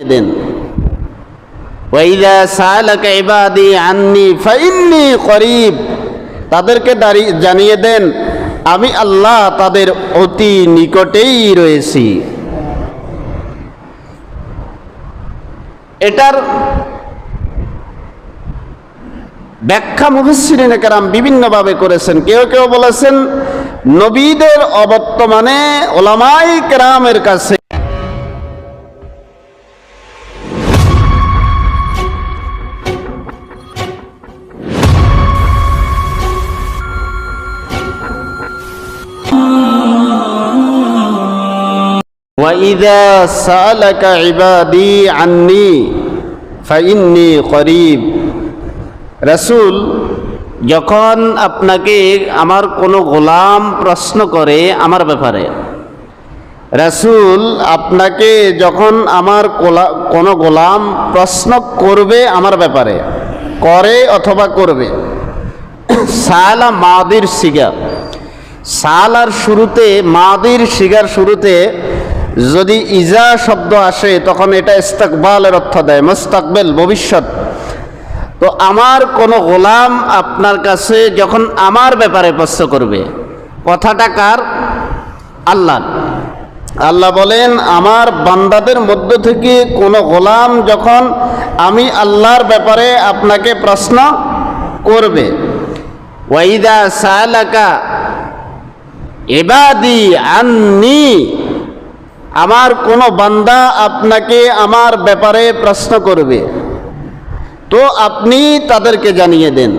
দেন। তাদেরকে জানিয়ে দেন, আমি আল্লাহ তাদের অতি নিকটেই রয়েছি। এটার ব্যাখ্যা মুফসিরিন কেরাম বিভিন্নভাবে করেছেন। কেউ কেউ বলেছেন, নবীদের অবর্তমানে ওলামাই কেরামের কাছে ওয়াইদা আন্নি ফাইন্নি রাসুল যখন আপনাকে আমার কোনো গোলাম প্রশ্ন করে আমার ব্যাপারে, রাসুল আপনাকে যখন আমার কোনো গোলাম প্রশ্ন করবে আমার ব্যাপারে, করে অথবা করবে, সালা মাদির সিগা সালার শুরুতে, মাদির শিগার শুরুতে যদি ইজা শব্দ আসে, তখন এটা ইস্তাকবালের অর্থ দেয়, মোস্তাকবেল, ভবিষ্যৎ। তো আমার কোনো গোলাম আপনার কাছে যখন আমার ব্যাপারে প্রশ্ন করবে, কথাটা কার? আল্লাহ আল্লাহ বলেন, আমার বান্দাদের মধ্য থেকে কোনো গোলাম যখন আমি আল্লাহর ব্যাপারে আপনাকে প্রশ্ন করবে, ওয়াইদা সালাকা এবাদি আন্নি আমার কোনো বান্দা আপনাকে আমার ব্যাপারে প্রশ্ন করবে। তো আপনি তাদেরকে জানিয়ে দেন।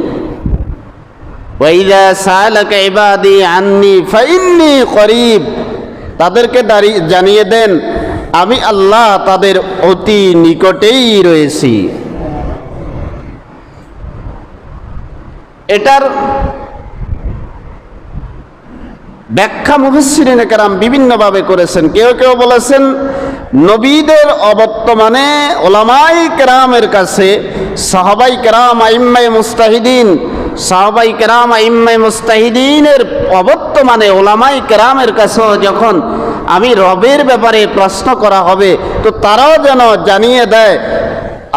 আন্নি করিব। তাদেরকে জানিয়ে দেন, আমি আল্লাহ তাদের অতি নিকটেই রয়েছি। এটার ব্যাখ্যা মুফসিরিন কেরাম বিভিন্নভাবে করেছেন। কেউ কেউ বলেছেন, নবীদের অবর্তমানে ওলামাই কেরামের কাছে সাহাবাই কেরাম আইম্মাই মুস্তাহিদিন, সাহাবাই কেরাম আইম্মাই মুস্তাহিদিনের অবর্তমানে ওলামাই কেরামের কাছেও যখন আমি রবের ব্যাপারে প্রশ্ন করা হবে, তো তারাও যেন জানিয়ে দেয়,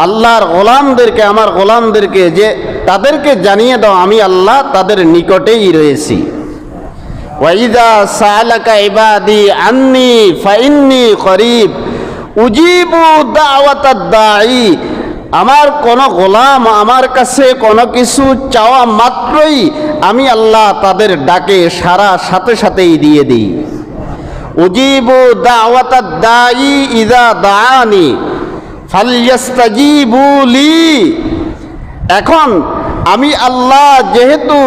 আল্লাহর গোলামদেরকে, আমার গোলামদেরকে যে তাদেরকে জানিয়ে দাও, আমি আল্লাহ তাদের নিকটেই রয়েছি। ওয়াইদা সালাকা ইবাদি আন্নি ফাইন্নি করিব। উজিবু দাওয়াতাদ দাঈ আমার কোন গোলাম, আমার কাছে কোনো কিছু চাওয়া মাত্রই আমি আল্লাহ তাদের ডাকে সারা সাথে সাথেই দিয়ে দিই। উজিবু দাওয়াতাদ দাঈ ইদা দাআনি। ফালইস্তাজিবু লি। এখন আমি আল্লাহ যেহেতু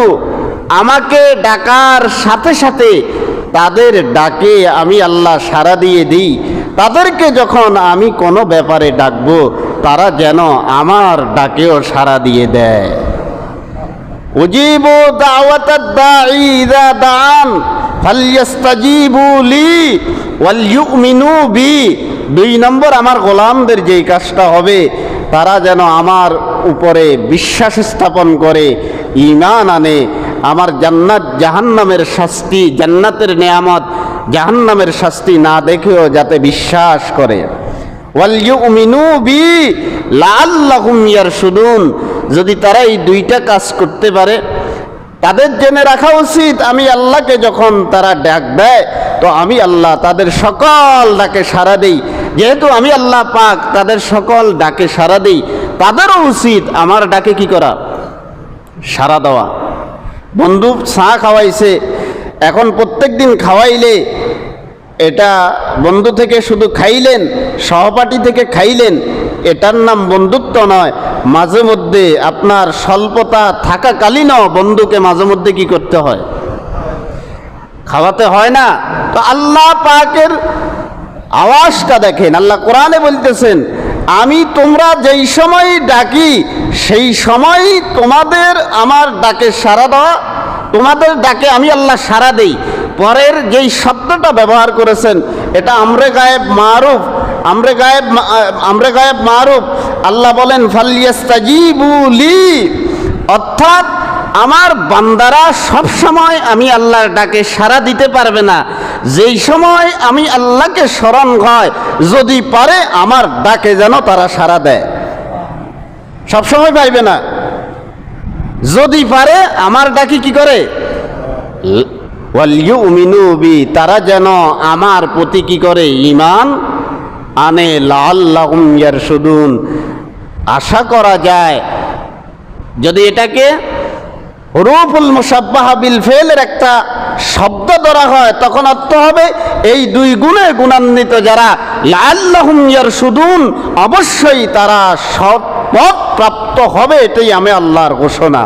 আমাকে ডাকার সাথে সাথে তাদের ডাকে আমি আল্লাহ সাড়া দিয়ে দিই। তাদেরকে যখন আমি কোনো ব্যাপারে ডাকবো, তারা যেন আমার ডাকেও সাড়া দিয়ে দেয়। বি। দুই নম্বর, আমার গোলামদের যেই কাজটা হবে, তারা যেন আমার উপরে বিশ্বাস স্থাপন করে ইমান আনে। আমার জান্নাত জাহান্নামের শাস্তি, জান্নাতের নেয়ামত, জাহান্নামের শাস্তি না দেখেও যাতে বিশ্বাস করে। যদি তারা এই দুইটা কাজ করতে পারে, তাদের জেনে রাখা উচিত, আমি আল্লাহকে যখন তারা ডাক দেয়, তো আমি আল্লাহ তাদের সকল ডাকে সাড়া দেই। যেহেতু আমি আল্লাহ পাক তাদের সকল ডাকে সাড়া দেই, তাদেরও উচিত আমার ডাকে কি করা? সাড়া দেওয়া। বন্ধু চা খাওয়াইছে। এখন প্রত্যেক দিন খাওয়াইলে এটা বন্ধু থেকে শুধু খাইলেন, সহপাঠী থেকে খাইলেন, এটার নাম বন্ধুত্ব নয়। মাঝে মধ্যে আপনার স্বল্পতা থাকাকালীনও বন্ধুকে মাঝে মধ্যে কি করতে হয়? খাওয়াতে হয় না। তো আল্লাহ পাকের আওয়াজটা দেখেন, আল্লাহ কোরআনে বলতেছেন আমি তোমরা যেই সময় ডাকি, সেই সময় তোমাদের আমার ডাকে সাড়া দেওয়া। তোমাদের ডাকে আমি আল্লাহ সাড়া দেই। পরের যেই শব্দটা ব্যবহার করেছেন, এটা আমরে গায়েব মারুফ, আমরে গায়েব আমরে গায়েব মারুফ। আল্লাহ বলেন ফাল্লিয়াস্তাজিবুলি অর্থাৎ আমার বান্দারা সব সময় আমি আল্লাহর ডাকে সাড়া দিতে পারবে না। যেই সময় আমি আল্লাহকে স্মরণ হয়, যদি পারে আমার ডাকে যেন তারা সাড়া দেয়। সব সময় পাইবে না। যদি পারে, আমার ডাকি কি করে? তারা যেন আমার প্রতি কি করে? ইমান আনে লাল্লাহুম ইয়ারশুদুন। আশা করা যায়, যদি এটাকে রুফুল মুসাব্বাহা বিল ফেলের একটা শব্দ ধরা হয়, তখন অর্থ হবে এই দুই গুণে গুণান্বিত যারা লাল্লাহুম ইয়ারশুদুন, অবশ্যই তারা সৎ প্রাপ্ত হবে, এটাই আমি আল্লাহর ঘোষণা।